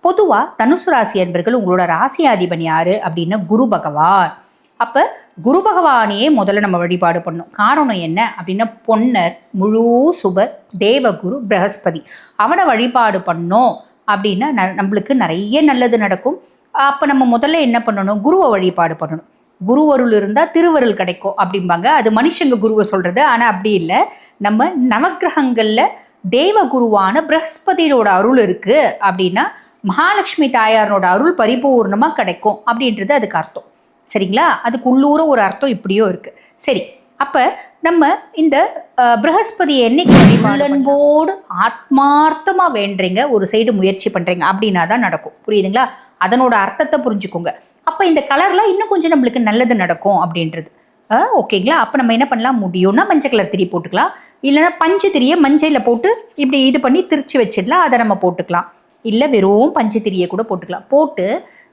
பொதுவாக தனுசு ராசி அன்பர்கள் உங்களோட ராசியாதிபன் யாரு அப்படின்னா குரு பகவான். அப்போ குரு பகவானையே முதல்ல நம்ம வழிபாடு பண்ணோம் காரணம் என்ன அப்படின்னா பொன்னர் முழு சுபர் தேவகுரு பிரகஸ்பதி. அவனை வழிபாடு பண்ணோம் அப்படின்னா ந- நம்மளுக்கு நிறைய நல்லது நடக்கும். அப்போ நம்ம முதல்ல என்ன பண்ணணும்? குருவை வழிபாடு பண்ணணும். குருவருள் இருந்தால் திருவருள் கிடைக்கும் அப்படிம்பாங்க. அது மனுஷங்க குருவை சொல்கிறது ஆனால் அப்படி இல்லை. நம்ம நவக்கிரகங்களில் தேவ குருவான பிரகஸ்பதியோட அருள் இருக்குது அப்படின்னா மகாலட்சுமி தாயாரோட அருள் பரிபூர்ணமாக கிடைக்கும் அப்படின்றது அதுக்கு அர்த்தம். சரிங்களா? அதுக்கு உள்ளூர ஒரு அர்த்தம் இப்படியோ இருக்குது சரி அப்போ நம்ம இந்த அஹ், பிரகஸ்பதி என்னைக்கு உள்ளன்போடு ஆத்மார்த்தமாக வேண்டுறீங்க ஒரு சைடு முயற்சி பண்ணுறீங்க அப்படின்னா தான் நடக்கும். புரியுதுங்களா? அதனோட அர்த்தத்தை புரிஞ்சுக்கோங்க. அப்போ இந்த கலர்லாம் இன்னும் கொஞ்சம் நம்மளுக்கு நல்லது நடக்கும் அப்படின்றது. ஆ, ஓகேங்களா? அப்போ நம்ம என்ன பண்ணலாம்? முடியும்னா மஞ்சள் கலர் திரி போட்டுக்கலாம். இல்லைன்னா பஞ்சு திரியை மஞ்சளில் போட்டு இப்படி இது பண்ணி திரிச்சு வச்சிடலாம். அதை நம்ம போட்டுக்கலாம். இல்லை வெறும் பஞ்சத்திரியை கூட போட்டுக்கலாம். போட்டு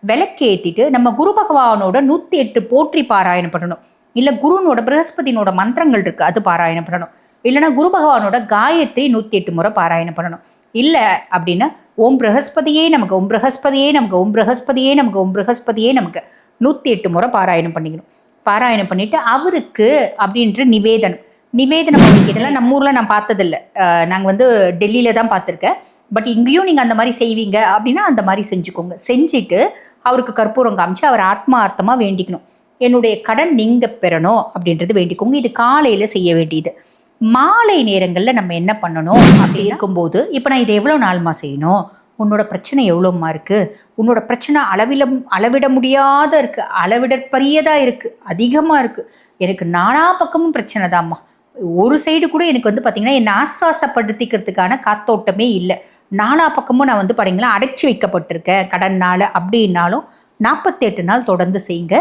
விளக்கேற்றிட்டு நம்ம குரு பகவானோட நூற்றி எட்டு போற்றி பாராயணம் பண்ணணும். இல்லை குருனோட பிரகஸ்பதினோட மந்திரங்கள் இருக்குது அது பாராயணம் பண்ணணும். இல்லைன்னா குரு பகவானோட காயத்ரி நூற்றி எட்டு முறை பாராயணம் பண்ணணும். இல்லை அப்படின்னா ஓம் பிரகஸ்பதியே நமக்கு ஓம் பிரகஸ்பதியே நமக்கு ஓம் பிரகஸ்பதியே நமக்கு ஓம் பிரகஸ்பதியே நமக்கு நூற்றி எட்டு முறை பாராயணம் பண்ணிக்கணும். பாராயணம் பண்ணிவிட்டு அவருக்கு அப்படின்ற நிவேதனம். நிவேதனம் பண்ணிக்கிட்டலாம் நம்ம ஊரில் நான் பார்த்ததில்ல. நாங்கள் வந்து டெல்லியில் தான் பார்த்துருக்கேன். பட் இங்கேயும் நீங்கள் அந்த மாதிரி செய்வீங்க அப்படின்னா அந்த மாதிரி செஞ்சுக்கோங்க. செஞ்சுட்டு அவருக்கு கற்பூரம் காமிச்சு அவர் ஆத்மார்த்தமாக வேண்டிக்கணும். என்னுடைய கடன் நீங்கள் பெறணும் அப்படின்றது வேண்டிக்கோங்க. இது காலையில் செய்ய வேண்டியது. மாலை நேரங்களில் நம்ம என்ன பண்ணணும் அப்படி இருக்கும்போது இப்போ நான் இதை எவ்வளோ நாள்மா செய்யணும்? உன்னோட பிரச்சனை எவ்வளோம்மா இருக்குது உன்னோட பிரச்சனை அளவில அளவிட முடியாத இருக்குது அளவிடற்பரியதாக இருக்குது அதிகமாக இருக்குது எனக்கு நாலா பக்கமும் பிரச்சனை தான்மா. ஒரு சைடு கூட எனக்கு வந்து பார்த்திங்கன்னா என்னை ஆஸ்வாசப்படுத்திக்கிறதுக்கான காத்தோட்டமே இல்லை. நாலா பக்கமும் நான் வந்து பாத்தீங்களா அடைச்சி வைக்கப்பட்டிருக்கேன். கடன்னால அப்படின்னாலும் நாற்பத்தெட்டு நாள் தொடர்ந்து செய்யுங்க.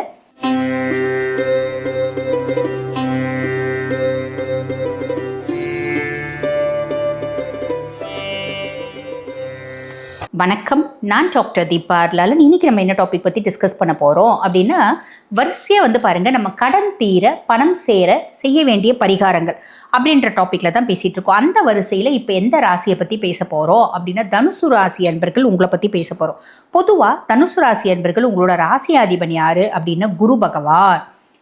வணக்கம். நான் டாக்டர் தீபா லாலன் இன்னைக்கு நம்ம என்ன டாபிக் பற்றி டிஸ்கஸ் பண்ண போகிறோம் அப்படின்னா வரிசையாக வந்து பாருங்கள் நம்ம கடன் தீர பணம் சேர செய்ய வேண்டிய பரிகாரங்கள் அப்படின்ற டாப்பிக்கில் தான் பேசிகிட்டு இருக்கோம். அந்த வரிசையில் இப்போ எந்த ராசியை பற்றி பேச போகிறோம் அப்படின்னா தனுசு ராசி அன்பர்கள் உங்களை பற்றி பேச போகிறோம் பொதுவாக தனுசு ராசி அன்பர்கள் உங்களோட ராசியாதிபன் யார் அப்படின்னா குரு பகவான்.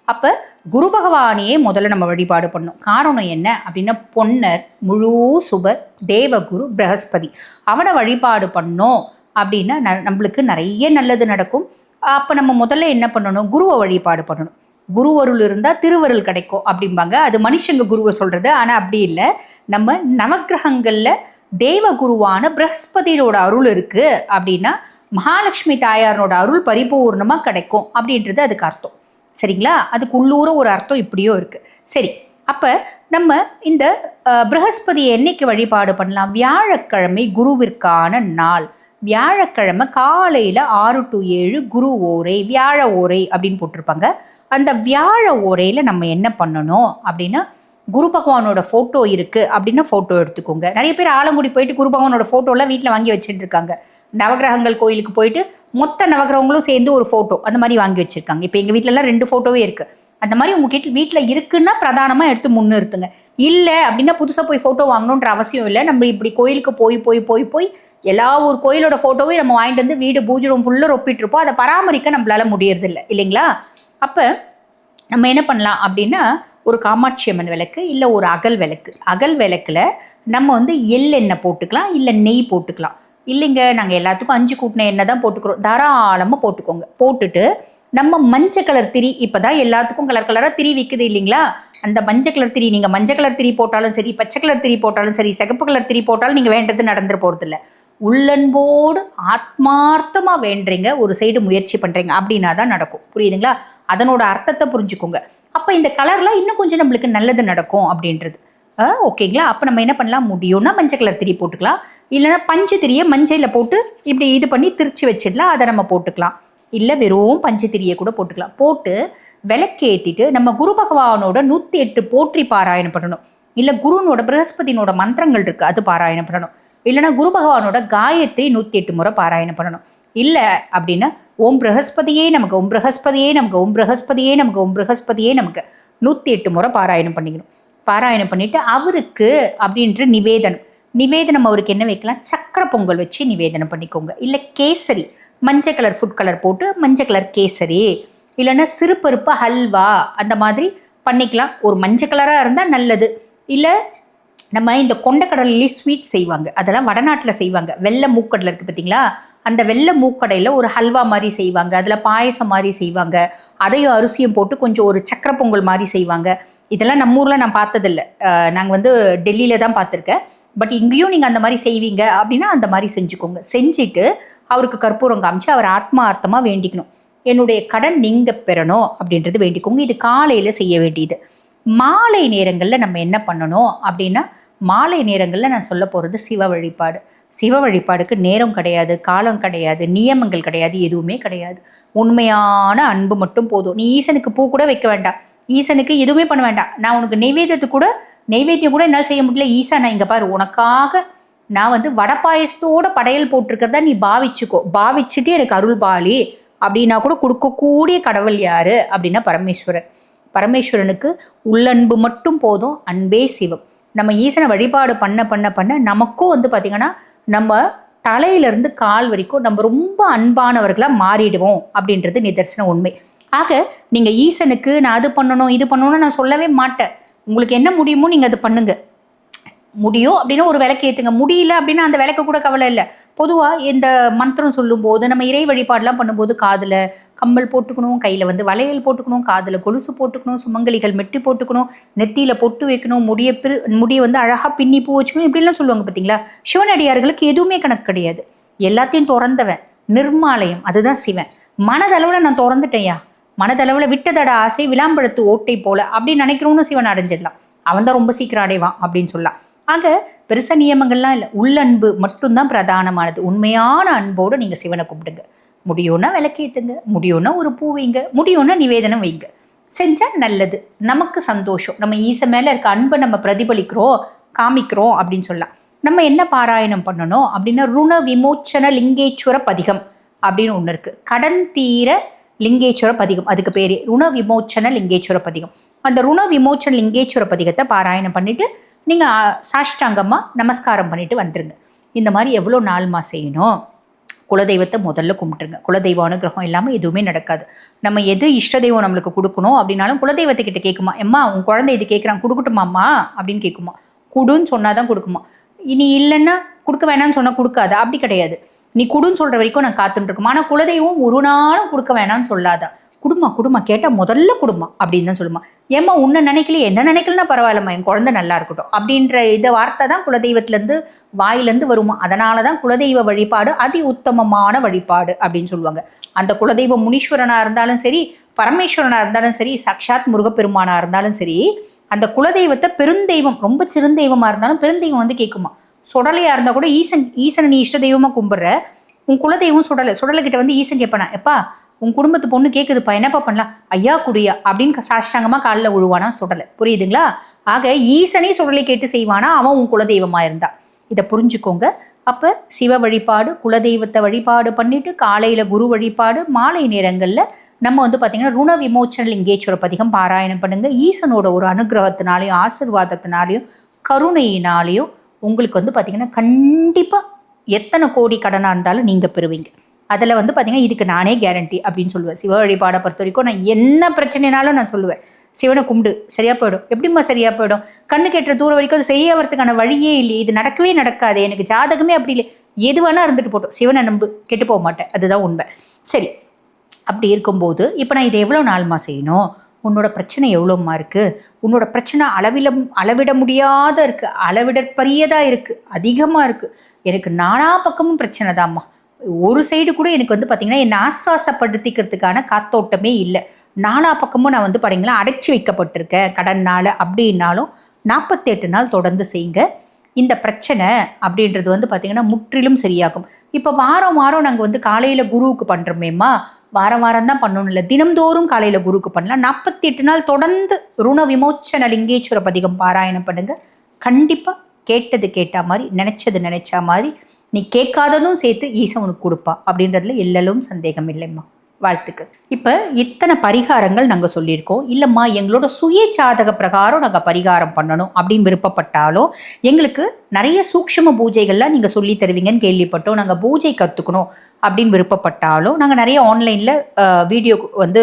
அப்போ குரு பகவானையே முதல்ல நம்ம வழிபாடு பண்ணணும். காரணம் என்ன அப்படின்னா பொன்னர் முழு சுபர் தேவகுரு பிரகஸ்பதி. அவனை வழிபாடு பண்ணோம் அப்படின்னா ந- நம்மளுக்கு நிறைய நல்லது நடக்கும். அப்போ நம்ம முதல்ல என்ன பண்ணணும்? குருவை வழிபாடு பண்ணணும். குருவருள் இருந்தால் திருவருள் கிடைக்கும் அப்படிம்பாங்க. அது மனுஷங்க குருவை சொல்கிறது ஆனால் அப்படி இல்லை. நம்ம நவக்கிரகங்களில் தேவ குருவான பிரகஸ்பதியோட அருள் இருக்குது அப்படின்னா மகாலட்சுமி தாயாரோட அருள் பரிபூர்ணமாக கிடைக்கும் அப்படின்றது அதுக்கு அர்த்தம். சரிங்களா? அதுக்கு உள்ளூர ஒரு அர்த்தம் இப்படியோ இருக்குது சரி அப்போ நம்ம இந்த அஹ், என்னைக்கு வழிபாடு பண்ணலாம்? வியாழக்கிழமை குருவிற்கான நாள். வியாழக்கிழமை காலையில் ஆறு டு ஏழு குரு ஓரை வியாழ ஓரை அப்படின்னு போட்டிருப்பாங்க. அந்த வியாழ ஓரையில் நம்ம என்ன பண்ணணும் அப்படின்னா குரு பகவானோட ஃபோட்டோ இருக்குது அப்படின்னா ஃபோட்டோ எடுத்துக்கோங்க. நிறைய பேர் ஆலங்குடி போயிட்டு குரு பகவானோட ஃபோட்டோலாம் வீட்டில் வாங்கி வச்சுட்டு இருக்காங்க. நவகிரகங்கள் கோயிலுக்கு போயிட்டு மொத்த நவகிரகங்களும் சேர்ந்து ஒரு ஃபோட்டோ அந்த மாதிரி வாங்கி வச்சுருக்காங்க. இப்போ எங்கள் வீட்டிலலாம் ரெண்டு ஃபோட்டோவே இருக்குது அந்த மாதிரி உங்கள் வீட்டில் வீட்டில் இருக்குன்னா பிரதானமாக எடுத்து முன்னிறுத்துங்க இல்லை அப்படின்னா புதுசாக போய் ஃபோட்டோ வாங்கணுன்ற அவசியம் இல்லை. நம்ம இப்படி கோயிலுக்கு போய் போய் போய் போய் எல்லா ஒரு கோயிலோட ஃபோட்டோவையும் நம்ம வாங்கிட்டு வந்து வீடு பூஜை ரூம் ஃபுல்லாக ஒப்பிட்டுருப்போம் அதை பராமரிக்க நம்மளால் முடியறதில்ல. இல்லைங்களா? அப்போ நம்ம என்ன பண்ணலாம் அப்படின்னா ஒரு காமாட்சி அம்மன் விளக்கு இல்லை ஒரு அகல் விளக்கு. அகல் விளக்குல நம்ம வந்து எள்ளெண்ணெய் போட்டுக்கலாம் இல்லை நெய் போட்டுக்கலாம். இல்லைங்க நாங்கள் எல்லாத்துக்கும் அஞ்சு கூட்டின எண்ணெய் தான் போட்டுக்கிறோம். தாராளமாக போட்டுக்கோங்க. போட்டுட்டு நம்ம மஞ்சள் கலர் திரி இப்போ தான் எல்லாத்துக்கும் கலர் கலராக திரி விற்குது இல்லைங்களா? அந்த மஞ்சள் கலர் திரி நீங்கள் மஞ்சள் கலர் திரி போட்டாலும் சரி பச்சை கலர் திரி போட்டாலும் சரி சிகப்பு கலர் திரி போட்டாலும் நீங்கள் வேண்டது நடந்துட்டு போகிறதில்ல உள்ளன்போடு ஆத்மார்த்தமாக வேண்டுறீங்க ஒரு சைடு முயற்சி பண்ணுறீங்க அப்படின்னா தான் நடக்கும். புரியுதுங்களா? அதனோட அர்த்தத்தை புரிஞ்சுக்கோங்க. அப்போ இந்த கலர்லாம் இன்னும் கொஞ்சம் நம்மளுக்கு நல்லது நடக்கும் அப்படின்றது. ஆ, ஓகேங்களா? அப்போ நம்ம என்ன பண்ணலாம்? முடியும்னா மஞ்சள் கலர் திரி போட்டுக்கலாம். இல்லைன்னா பஞ்சு திரியை மஞ்சளில் போட்டு இப்படி இது பண்ணி திரிச்சு வச்சிடலாம். அதை நம்ம போட்டுக்கலாம். இல்லை வெறும் பஞ்சு திரியை கூட போட்டுக்கலாம். போட்டு விளக்கேற்றிட்டு நம்ம குரு பகவானோட நூற்றி எட்டு போற்றி பாராயணம் பண்ணணும். இல்லை குருனோட பிரகஸ்பதினோட மந்திரங்கள் இருக்குது அது பாராயணம் பண்ணணும். இல்லைன்னா குரு பகவானோட காயத்ரி நூற்றி எட்டு முறை பாராயணம் பண்ணணும். இல்லை அப்படின்னா ஓம் பிரகஸ்பதியே நமக்கு ஓம் பிரகஸ்பதியே நமக்கு ஓம் பிரகஸ்பதியே நமக்கு ஓம் பிரகஸ்பதியே நமக்கு நூற்றி எட்டு முறை பாராயணம் பண்ணிக்கணும். பாராயணம் பண்ணிவிட்டு அவருக்கு அப்படின்ற நிவேதனம். நிவேதனம் அவருக்கு என்ன வைக்கலாம்? சக்கரை பொங்கல் வச்சு நிவேதனம் பண்ணிக்கோங்க. இல்லை கேசரி மஞ்சள் கலர் ஃபுட் கலர் போட்டு மஞ்சள் கலர் கேசரி இல்லைன்னா சிறுபருப்பு ஹல்வா அந்த மாதிரி பண்ணிக்கலாம். ஒரு மஞ்சள் கலராக இருந்தால் நல்லது. இல்லை நம்ம இந்த கொண்டக்கடலையே ஸ்வீட் செய்வாங்க. அதெல்லாம் வடநாட்டில் செய்வாங்க. வெள்ளை மூக்கடலை இருக்குது பார்த்தீங்களா அந்த வெள்ளை மூக்கடையில் ஒரு ஹல்வா மாதிரி செய்வாங்க. அதில் பாயசம் மாதிரி செய்வாங்க. அதையும் அரிசியும் போட்டு கொஞ்சம் ஒரு சக்கரை பொங்கல் மாதிரி செய்வாங்க. இதெல்லாம் நம்ம ஊரில் நான் பார்த்ததில்ல. நாங்கள் வந்து டெல்லியில் தான் பார்த்துருக்கேன். பட் இங்கேயும் நீங்கள் அந்த மாதிரி செய்வீங்க அப்படின்னா அந்த மாதிரி செஞ்சுக்கோங்க. செஞ்சுட்டு அவருக்கு கற்பூரம் காமிச்சு அவர் ஆத்மார்த்தமாக வேண்டிக்கணும். என்னுடைய கடன் நீங்கள் பெறணும் அப்படின்றது வேண்டிக்கோங்க. இது காலையில் செய்ய வேண்டியது. மாலை நேரங்களில் நம்ம என்ன பண்ணணும் அப்படின்னா மாலை நேரங்களில் நான் சொல்ல போகிறது சிவ வழிபாடு. சிவ வழிபாடுக்கு நேரம் கிடையாது காலம் கிடையாது நியமங்கள் கிடையாது எதுவுமே கிடையாது. உண்மையான அன்பு மட்டும் போதும். நீ ஈசனுக்கு பூ கூட வைக்க வேண்டாம். ஈசனுக்கு எதுவுமே பண்ண வேண்டாம். நான் உனக்கு நெய்வேத்தியத்துக்கு கூட நெய்வேத்தியம் கூட என்னால் செய்ய முடியல. ஈசா நான் இங்கே பாரு உனக்காக நான் வந்து வடை பாயசத்தோட படையல் போட்டிருக்கிறதா நீ பாவிச்சுக்கோ. பாவிச்சுட்டு எனக்கு அருள் பாலி அப்படின்னா கூட கொடுக்கக்கூடிய கடவுள் யாரு? அப்படின்னா பரமேஸ்வரன் பரமேஸ்வரனுக்கு உள்ளன்பு மட்டும் போதும் அன்பே சிவம். நம்ம ஈசனை வழிபாடு பண்ண பண்ண பண்ண நமக்கும் வந்து பார்த்திங்கன்னா நம்ம தலையிலிருந்து கால் வரைக்கும் நம்ம ரொம்ப அன்பானவர்களாக மாறிடுவோம் அப்படின்றது நிதர்சன உண்மை. ஆக நீங்கள் ஈசனுக்கு நான் அது பண்ணணும் இது பண்ணணும்னு நான் சொல்லவே மாட்டேன். உங்களுக்கு என்ன முடியுமோ நீங்கள் அது பண்ணுங்க. முடியும் அப்படின்னா ஒரு விளக்கு ஏற்றுங்க முடியல அப்படின்னா அந்த விளக்கு கூட கவலை இல்லை. பொதுவாக இந்த மந்திரம் சொல்லும்போது நம்ம இறை வழிபாடெலாம் பண்ணும்போது காதில் கம்மல் போட்டுக்கணும் கையில் வந்து வளையல் போட்டுக்கணும் காதில் கொலுசு போட்டுக்கணும் சுமங்கலிகள் மெட்டி போட்டுக்கணும் நெத்தியில் பொட்டு வைக்கணும் முடிய பிரு முடியை வந்து அழகாக பின்னி பூ வச்சுக்கணும் இப்படிலாம் சொல்லுவாங்க பார்த்தீங்களா சிவனடியார்களுக்கு எதுவுமே கணக்கு கிடையாது. எல்லாத்தையும் திறந்தவன் நிர்மாலயம் அதுதான் சிவன். மனதளவில் நான் திறந்துட்டேன்யா. மனதளவில் விட்டதட ஆசை விளாம்பழத்து ஓட்டை போல அப்படின்னு நினைக்கிறோன்னு சிவன் அடைஞ்சிடலாம். அவன் தான் ரொம்ப சீக்கிரம் அடைவான் அப்படின்னு சொல்லலாம். ஆக பெருச நியமங்கள்லாம் இல்லை. உள்ளன்பு மட்டும்தான் பிரதானமானது. உண்மையான அன்போடு நீங்கள் சிவனை கும்பிடுங்க. முடியும்னா விளக்கேற்றுங்க முடியும்னா ஒரு பூ வைங்க. முடியும்னா நிவேதனம் வைங்க. செஞ்சால் நல்லது. நமக்கு சந்தோஷம். நம்ம ஈச மேலே இருக்க அன்பை நம்ம பிரதிபலிக்கிறோம் காமிக்கிறோம் அப்படின்னு சொல்லலாம். நம்ம என்ன பாராயணம் பண்ணணும் அப்படின்னா ருண விமோச்சன லிங்கேஸ்வர பதிகம் அப்படின்னு ஒன்று இருக்குது கடன் தீர லிங்கேஸ்வர பதிகம். அதுக்கு பேர் ருண விமோச்சன லிங்கேஸ்வர பதிகம். அந்த ருண விமோச்சன லிங்கேஸ்வர பதிகத்தை பாராயணம் பண்ணிவிட்டு நீங்கள் சாஷ்டாங்கமாக நமஸ்காரம் பண்ணிவிட்டு வந்துடுங்க இந்த மாதிரி எவ்வளோ நாள்மா செய்யணும்? குலதெய்வத்தை முதல்ல கும்பிட்டுருங்க. குலதெய்வ அனுகிரகம் இல்லாமல் எதுவுமே நடக்காது. நம்ம எது இஷ்ட தெய்வம் நம்மளுக்கு கொடுக்கணும் அப்படின்னாலும் குலதெய்வத்துக்கிட்ட கேட்குமா எம்மா உன் குழந்தை இது கேட்குறான் கொடுக்கட்டுமாம்மா அப்படின்னு கேட்குமா கொடுன்னு சொன்னால் தான் கொடுக்குமா. இனி இல்லைன்னா கொடுக்க வேணாம்னு சொன்னால் கொடுக்காத. அப்படி கிடையாது. நீ குடுன்னு சொல்கிற வரைக்கும் நான் காத்துட்டு ஆனால் குலதெய்வம் ஒரு நாளும் கொடுக்க வேணாம்னு சொல்லாதா? குடும்பம் குடும்பம் கேட்டால் முதல்ல குடும்பம் அப்படின்னு தான் சொல்லுமா. ஏம்மா உன்னை நினைக்கல என்ன நினைக்கலன்னா பரவாயில்லம்மா என் குழந்தை நல்லா இருக்கட்டும். அப்படின்ற இந்த வார்த்தை தான் குலதெய்வத்திலேருந்து வாயிலேருந்து வருமா? அதனால தான் குலதெய்வ வழிபாடு அதி உத்தமமான வழிபாடு அப்படின்னு சொல்லுவாங்க. அந்த குலதெய்வ முனீஸ்வரனாக இருந்தாலும் சரி பரமேஸ்வரனாக இருந்தாலும் சரி சாக்ஷாத் முருகப்பெருமானாக இருந்தாலும் சரி அந்த குலதெய்வத்தை பெருந்தெய்வம் ரொம்ப சிறுந்தெய்வமாக இருந்தாலும் பெருந்தெய்வம் வந்து கேட்குமா சுடலையாக இருந்தால் கூட ஈசன் ஈசனை நீ இஷ்ட தெய்வமாக கும்பிட்ற. உன் குலதெய்வம் சுடலை சுடலைக்கிட்ட வந்து ஈசன் கேட்பானா எப்பா உன் குடும்பத்து பொண்ணு கேட்குதுப்பா என்னப்பா பண்ணலாம்? ஐயா குடியா அப்படின்னு சாஷ்டாங்கமாக காலில் விழுவானா சுடலை. புரியுதுங்களா? ஆக ஈசனே சுடலை கேட்டு செய்வானா அவன் உன் குலதெய்வமாக இருந்தான் இதை புரிஞ்சுக்கோங்க. அப்போ சிவ வழிபாடு குலதெய்வத்தை வழிபாடு பண்ணிவிட்டு காலையில் குரு வழிபாடு மாலை நேரங்களில் நம்ம வந்து பார்த்திங்கன்னா ருண விமோச்சன லிங்கேஸ்வர பதிகம் பாராயணம் பண்ணுங்கள் ஈசனோட ஒரு அனுகிரகத்தினாலையும் ஆசிர்வாதத்தினாலையும் கருணையினாலையும் உங்களுக்கு வந்து பார்த்திங்கன்னா கண்டிப்பாக எத்தனை கோடி கடனாக இருந்தாலும் நீங்கள் பெறுவீங்க. அதில் வந்து பார்த்திங்கன்னா இதுக்கு நானே கேரண்டி அப்படின்னு சொல்லுவேன். சிவ வழிபாடை பொறுத்த வரைக்கும் நான் என்ன பிரச்சனைனாலும் நான் சொல்லுவேன். சிவனை கும்பிடு சரியாக போயிடும். எப்படிம்மா சரியாக போயிடும்? கண்ணு கெட்டுற தூரம் வரைக்கும் அது செய்யறதுக்கான வழியே இல்லையே. இது நடக்கவே நடக்காது. எனக்கு ஜாதகமே அப்படி இல்லை எது வேணால் இருந்துட்டு போட்டோம். சிவனை நம்பு கெட்டு போக மாட்டேன். அதுதான் உண்மை. சரி. அப்படி இருக்கும்போது இப்போ நான் இதை எவ்வளோ நாள்மா செய்யணும்? உன்னோட பிரச்சனை எவ்வளோம்மா இருக்குது உன்னோட பிரச்சனை அளவில அளவிட முடியாத இருக்குது அளவிடப்பரியதாக இருக்குது அதிகமாக இருக்குது எனக்கு நாலா பக்கமும் பிரச்சனை தான்மா. ஒரு சைடு கூட எனக்கு வந்து பார்த்திங்கன்னா என்னை ஆஸ்வாசப்படுத்திக்கிறதுக்கான காத்தோட்டமே இல்லை. நாலா பக்கமும் நான் வந்து பார்த்தீங்களா அடைச்சி வைக்கப்பட்டிருக்கேன். கடன்னால் அப்படின்னாலும் நாற்பத்தெட்டு நாள் தொடர்ந்து செய்யுங்க. இந்த பிரச்சனை அப்படின்றது வந்து பார்த்திங்கன்னா முற்றிலும் சரியாகும். இப்போ வாரம் வாரம் நாங்கள் வந்து காலையில் குருவுக்கு பண்ணுறோமேம்மா வாரம் வாரம் தான் பண்ணணும் இல்லை. தினம்தோறும் காலையில் குருக்கு பண்ணலாம். நாற்பத்தி எட்டு நாள் தொடர்ந்து ருண விமோச்சன லிங்கேஸ்வர பதிகம் பாராயணம் பண்ணுங்க. கண்டிப்பாக கேட்டது கேட்ட மாதிரி நினச்சது நினச்சா மாதிரி நீ கேட்காததும் சேர்த்து ஈசவனுக்கு உனக்கு கொடுப்பா அப்படின்றதுல எல்லலும் சந்தேகம் இல்லைம்மா. வாழ்த்துக்கு இப்போ இத்தனை பரிகாரங்கள் நாங்கள் சொல்லியிருக்கோம். இல்லைம்மா எங்களோட சுய ஜாதக பிரகாரம் நாங்கள் பரிகாரம் பண்ணணும் அப்படின்னு விருப்பப்பட்டாலும் எங்களுக்கு நிறைய சூக்ஷம பூஜைகள்லாம் நீங்கள் சொல்லி தருவீங்கன்னு கேள்விப்பட்டோம். நாங்கள் பூஜை கற்றுக்கணும் அப்படின்னு விருப்பப்பட்டாலும் நாங்கள் நிறைய ஆன்லைனில் வீடியோ வந்து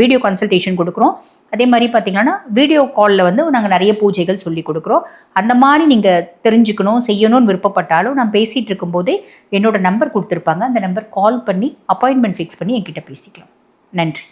வீடியோ கன்சல்டேஷன் கொடுக்குறோம். அதே மாதிரி பார்த்தீங்கன்னா வீடியோ காலில் வந்து நாங்கள் நிறைய பூஜைகள் சொல்லி கொடுக்குறோம். அந்த மாதிரி நீங்கள் தெரிஞ்சுக்கணும் செய்யணும்னு விருப்பப்பட்டாலும் நான் பேசிகிட்டு இருக்கும்போதே என்னோடய நம்பர் கொடுத்துருப்பாங்க. அந்த நம்பர் கால் பண்ணி அப்பாயின்மெண்ட் ஃபிக்ஸ் பண்ணி என்கிட்ட பேசிக்கலாம். நன்றி.